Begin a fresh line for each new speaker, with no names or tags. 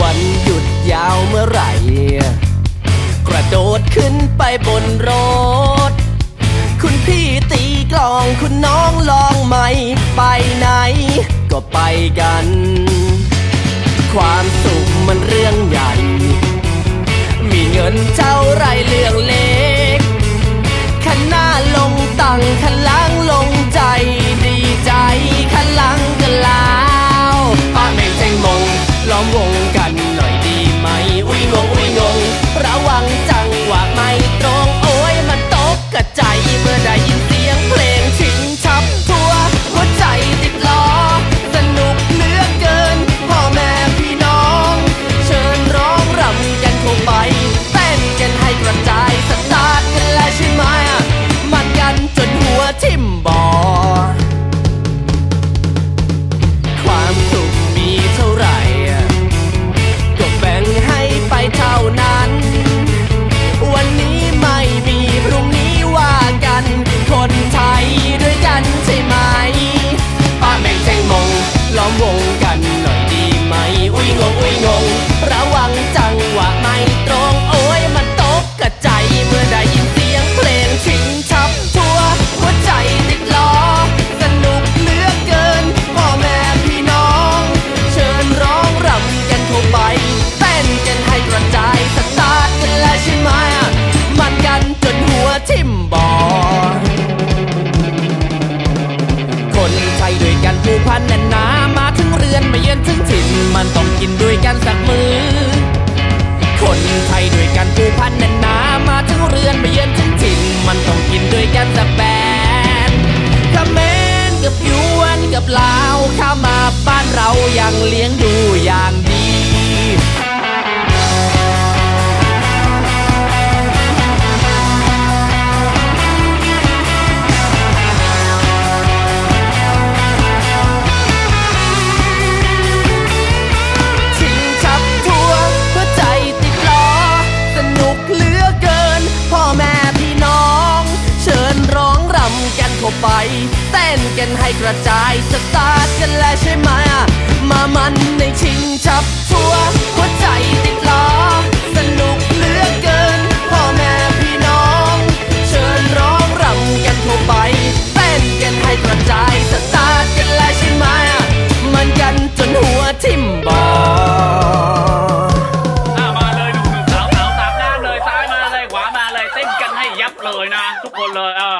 วันหยุดยาวเมื่อไหร่ กระโดดขึ้นไปบนรถ คุณพี่ตีกลองคุณน้องลองไหม ไปไหน ก็ไปกัน ความสุขมันเรื่องใหญ่ มีเงินเท่าไรเรื่อง พันแน่นหนามาถึงเรือนมาเยือนถึงถิ่นมันต้องกินด้วยกันสักมือ คนไทยด้วยกันผูกพันแน่นหนามาถึงเรือนมาเยือนถึงถิ่นมันต้องกินด้วยกันสักแบนเมนกับยวนกับลาวข้ามาบ้านเรายังเลี้ยงดูอย่าง ไปเต้นกันให้กระจายสตาร์ทกันแล้วใช่ไหมอะมามันในชิงชับทั่วหัวใจติดล้อสนุกเหลือเกิน พ่อแม่พี่น้อง เชิญร้องรำกันเข้าไป เต้นกันให้กระจายสตาร์ทกันแล้วใช่ไหมอะมันกันจนหัวทิ่มบอ
อ่มาเลยหนุ่มๆสาวๆสามด้านเลยซ้ายมาเลยขวามาเลยเต้นกันให้ยับเลยนะ ทุกคนเลยเออ